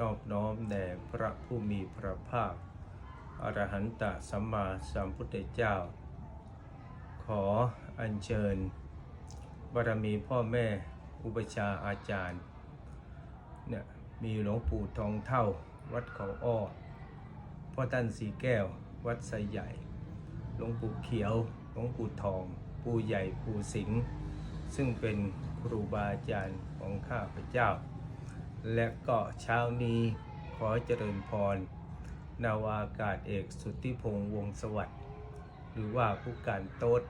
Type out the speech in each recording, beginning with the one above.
นอบน้อมแด่พระผู้มีพระภาค อรหันตสัมมาสัมพุทธเจ้า ขออัญเชิญบารมีพ่อแม่อุปชาอาจารย์เนี่ยมีหลวงปู่ทองเท่า วัดเขาอ้อพ่อท่านสีแก้ว วัดไซใหญ่ หลวงปู่เขียว หลวงปู่ทอง ปู่ใหญ่ ปู่สิงห์ซึ่งเป็นครูบาอาจารย์ของข้าพเจ้า และก็เช้านี้ขอเจริญพร นาวาอากาศเอกสุทธิพงษ์วงสวัสดิ์หรือว่าผู้การโต๊ด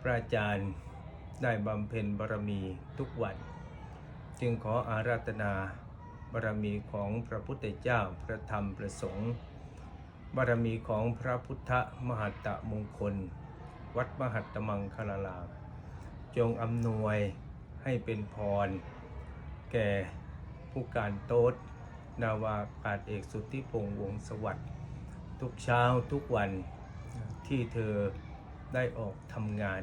พระอาจารย์ได้บำเพ็ญบารมีทุกวัน จึงขออาราธนาบารมีของพระพุทธเจ้าพระธรรมพระสงฆ์บารมีของพระพุทธมหัตตมงคล วัดมหัตตมังคลารามจงอำนวยให้เป็นพร แก่ ผู้การโต๊ดนาวาอากาศเอกสุทธิพงษ์วงสวัสดิ์ทุกเช้าทุกวันที่เธอได้ออกทำงาน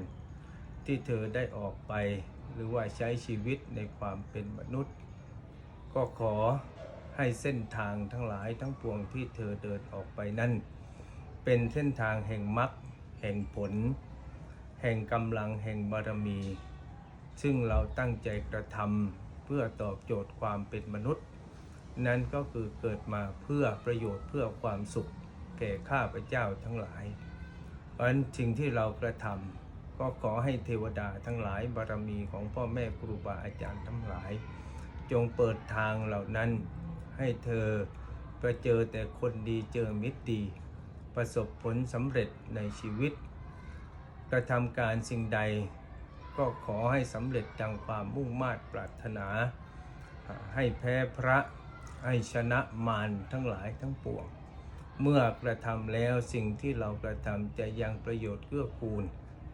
ที่เธอได้ออกไปหรือว่าใช้ชีวิตในความเป็นมนุษย์ ก็ขอให้เส้นทางทั้งหลายทั้งปวงที่เธอเดินออกไปนั้นเป็นเส้นทางแห่งมรรคแห่งผล แห่งกำลังแห่งบารมี ซึ่งเราตั้งใจกระทำ เพื่อตอบโจทย์ความเป็นมนุษย์ นั้นก็คือเกิดมาเพื่อประโยชน์เพื่อความสุขแก่ข้าพเจ้าทั้งหลายเพราะฉะนั้นสิ่งที่เรากระทำก็ขอให้เทวดาทั้งหลายบารมีของพ่อแม่ครูบาอาจารย์ทั้งหลาย จงเปิดทางเหล่านั้นให้เธอไปเจอแต่คนดีเจอมิตรดี ประสบผลสำเร็จในชีวิต กระทำการสิ่งใด ก็ขอให้สำเร็จดังความมุ่งมา่ปรารถนา ให้แพ้พระให้ชนะมารทั้งหลายทั้งปวง เมื่อกระทำแล้วสิ่งที่เรากระทำจะยังประโยชน์เกื้อกูล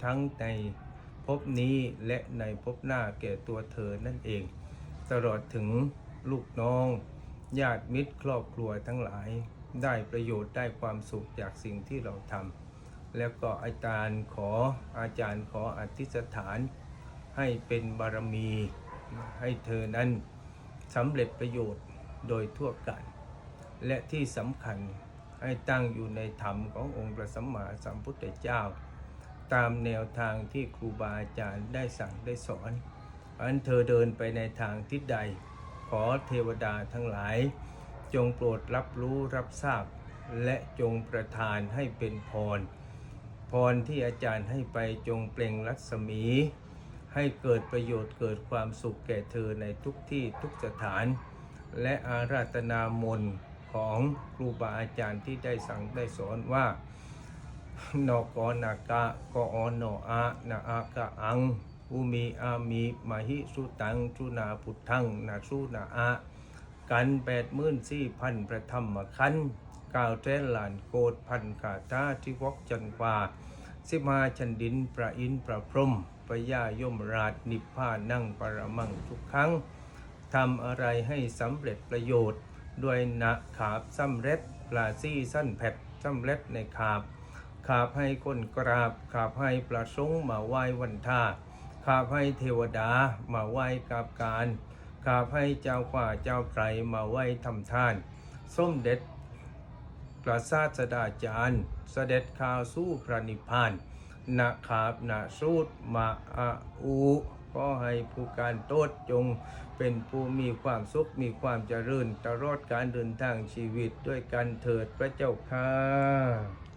ทั้งในภพนี้และในภพหน้าแก่ตัวเธอนั่นเอง ตลอดถึงลูกน้อง ญาติมิตรครอบครัวทั้งหลาย ได้ประโยชน์ได้ความสุขจากสิ่งที่เราทำ แล้วก็อาจารย์ขออาจารย์ขออธิษฐานให้เป็นบารมีให้เธอนั้นสำเร็จประโยชน์โดยทั่วกันและที่สำคัญให้ตั้งอยู่ในธรรมขององค์พระสัมมาสัมพุทธเจ้า ตามแนวทางที่ครูบาอาจารย์ได้สั่งได้สอนอันเธอเดินไปในทางทิศใด ขอเทวดาทั้งหลาย จงโปรดรับรู้รับทราบ และจงประทานให้เป็นพร พรที่อาจารย์ให้ไปจงเปล่งรัศมี ให้เกิดประโยชน์เกิดความสุขแก่เธอในทุกที่ทุกสถาน และอาราธนามนของครูบาอาจารย์ที่ได้สั่งได้สอนว่านกอนากะกออนออานาอากะอังอุมีอามีมหิสุตังสุนาพุทธังนาสุนาอากันแปดหมื่นสี่พันประธรรมคัน กาวแทนหลานโกดพันกาตาที่วกจันกว่าสิมาชันดินประอินประพรมปยายมราชนิพพานั่งปรมังทุกครั้งทำอะไรให้สำเร็จประโยชน์ ด้วยนะขาบสำเร็จปลาซี่สั้นแผดสำเร็จในขาบ ขาบให้คนกราบ ขาบให้ประสงค์มาไหว้วันท่าขาบให้เทวดามาไหว้กราบการ ขาบให้เจ้าข่าเจ้าไตรมาไหว้ทำทาน ส้มเด็จ พระศาสดาจารย์ เสด็จข่าวสู้พระนิพพานนาคาบนาสูตรมาอาอูก็ให้ผู้การโตดจงเป็นผู้มีความสุขมีความเจริญตลอดการเดินทางชีวิตด้วยกันเถิดพระเจ้าค่ะ